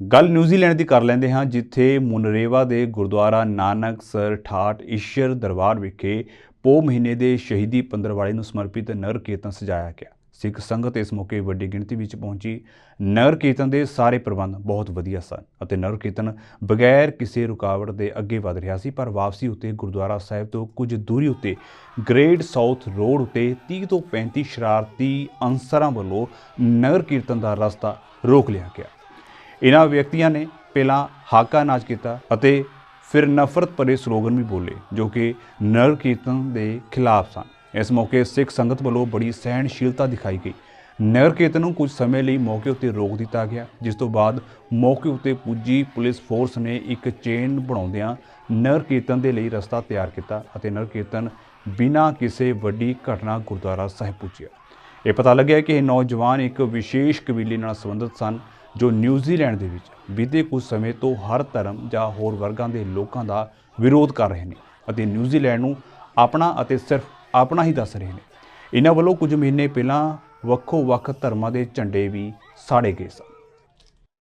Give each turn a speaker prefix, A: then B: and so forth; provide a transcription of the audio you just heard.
A: ਗੱਲ ਨਿਊਜ਼ੀਲੈਂਡ ਦੀ ਕਰ ਲੈਂਦੇ ਹਾਂ, ਜਿੱਥੇ ਮੁਨਰੇਵਾ ਦੇ ਗੁਰਦੁਆਰਾ ਨਾਨਕ ਸਰ ਠਾਠ ਈਸ਼ਰ ਦਰਬਾਰ ਵਿਖੇ ਪੋ ਮਹੀਨੇ ਦੇ ਸ਼ਹੀਦੀ ਪੰਦਰਵਾੜੇ ਨੂੰ ਸਮਰਪਿਤ ਨਗਰ ਕੀਰਤਨ ਸਜਾਇਆ ਗਿਆ। ਸਿੱਖ ਸੰਗਤ ਇਸ ਮੌਕੇ ਵੱਡੀ ਗਿਣਤੀ ਵਿੱਚ ਪਹੁੰਚੀ। ਨਗਰ ਕੀਰਤਨ ਦੇ ਸਾਰੇ ਪ੍ਰਬੰਧ ਬਹੁਤ ਵਧੀਆ ਸਨ ਅਤੇ ਨਗਰ ਕੀਰਤਨ ਬਗੈਰ ਕਿਸੇ ਰੁਕਾਵਟ ਦੇ ਅੱਗੇ ਵਧ ਰਿਹਾ ਸੀ, ਪਰ ਵਾਪਸੀ ਉੱਤੇ ਗੁਰਦੁਆਰਾ ਸਾਹਿਬ ਤੋਂ ਕੁਝ ਦੂਰੀ ਉੱਤੇ ਗ੍ਰੇਟ ਸਾਊਥ ਰੋਡ ਉੱਤੇ 30 ਤੋਂ 35 ਸ਼ਰਾਰਤੀ ਅਨਸਰਾਂ ਵੱਲੋਂ ਨਗਰ ਕੀਰਤਨ ਦਾ ਰਸਤਾ ਰੋਕ ਲਿਆ ਗਿਆ। ਇਹਨਾਂ ਵਿਅਕਤੀਆਂ ਨੇ ਪਹਿਲਾਂ ਹਾਕਾ ਨਾਚ ਕੀਤਾ ਅਤੇ ਫਿਰ ਨਫ਼ਰਤ ਭਰੇ ਸਲੋਗਨ ਵੀ ਬੋਲੇ, ਜੋ ਕਿ ਨਗਰ ਕੀਰਤਨ ਦੇ ਖਿਲਾਫ ਸਨ। ਇਸ ਮੌਕੇ ਸਿੱਖ ਸੰਗਤ ਵੱਲੋਂ ਬੜੀ ਸਹਿਣਸ਼ੀਲਤਾ ਦਿਖਾਈ ਗਈ। ਨਗਰ ਕੀਰਤਨ ਨੂੰ ਕੁਝ ਸਮੇਂ ਲਈ ਮੌਕੇ ਉੱਤੇ ਰੋਕ ਦਿੱਤਾ ਗਿਆ, ਜਿਸ ਤੋਂ ਬਾਅਦ ਮੌਕੇ ਉੱਤੇ ਪੁੱਜੀ ਪੁਲਿਸ ਫੋਰਸ ਨੇ ਇੱਕ ਚੇਨ ਬਣਾਉਂਦਿਆਂ ਨਗਰ ਕੀਰਤਨ ਦੇ ਲਈ ਰਸਤਾ ਤਿਆਰ ਕੀਤਾ ਅਤੇ ਨਗਰ ਕੀਰਤਨ ਬਿਨਾਂ ਕਿਸੇ ਵੱਡੀ ਘਟਨਾ ਗੁਰਦੁਆਰਾ ਸਾਹਿਬ ਪੁੱਜਿਆ। ਇਹ ਪਤਾ ਲੱਗਿਆ ਕਿ ਇਹ ਨੌਜਵਾਨ ਇੱਕ ਵਿਸ਼ੇਸ਼ ਕਬੀਲੇ ਨਾਲ ਸੰਬੰਧਿਤ ਸਨ, ਜੋ ਨਿਊਜ਼ੀਲੈਂਡ ਦੇ ਵਿੱਚ ਬੀਤੇ ਕੁਝ ਸਮੇਂ ਤੋਂ ਹਰ ਧਰਮ ਜਾਂ ਹੋਰ ਵਰਗਾਂ ਦੇ ਲੋਕਾਂ ਦਾ ਵਿਰੋਧ ਕਰ ਰਹੇ ਨੇ ਅਤੇ ਨਿਊਜ਼ੀਲੈਂਡ ਨੂੰ ਆਪਣਾ ਅਤੇ ਸਿਰਫ ਆਪਣਾ ਹੀ ਦੱਸ ਰਹੇ ਨੇ। ਇਹਨਾਂ ਵੱਲੋਂ ਕੁਝ ਮਹੀਨੇ ਪਹਿਲਾਂ ਵੱਖੋ ਵੱਖ ਧਰਮਾਂ ਦੇ ਝੰਡੇ ਵੀ ਸਾੜੇ ਗਏ ਸਨ।